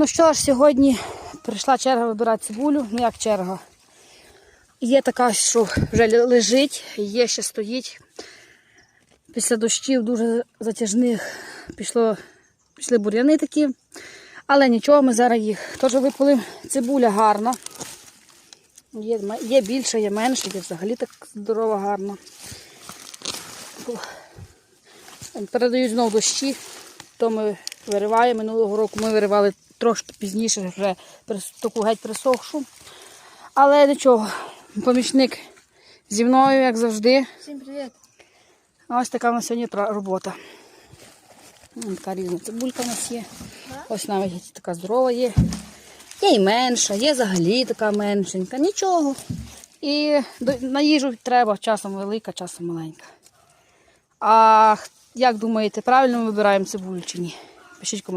Ну що ж, сьогодні прийшла черга вибирати цибулю. Ну як черга? Є така, що вже лежить, є ще стоїть. Після дощів дуже затяжних пішло, пішли бур'яни такі. Але нічого, ми зараз їх теж виполимо. Цибуля гарна. Є, є більше, є менше, є взагалі так здорово гарно. Передають знову дощі, то ми вириваємо. Минулого року ми виривали трошки пізніше, вже таку геть присохшу. Але нічого, помічник зі мною, як завжди. Всім привіт. Ось така у нас сьогодні робота. Ось Така різна цибулька у нас є. Ось навіть така здорова є. Є і менша, є взагалі така меншенька. Нічого. І на їжу треба часом велика, часом маленька. А як думаєте, правильно ми вибираємо цибулю чи ні? Пишіть коментарі.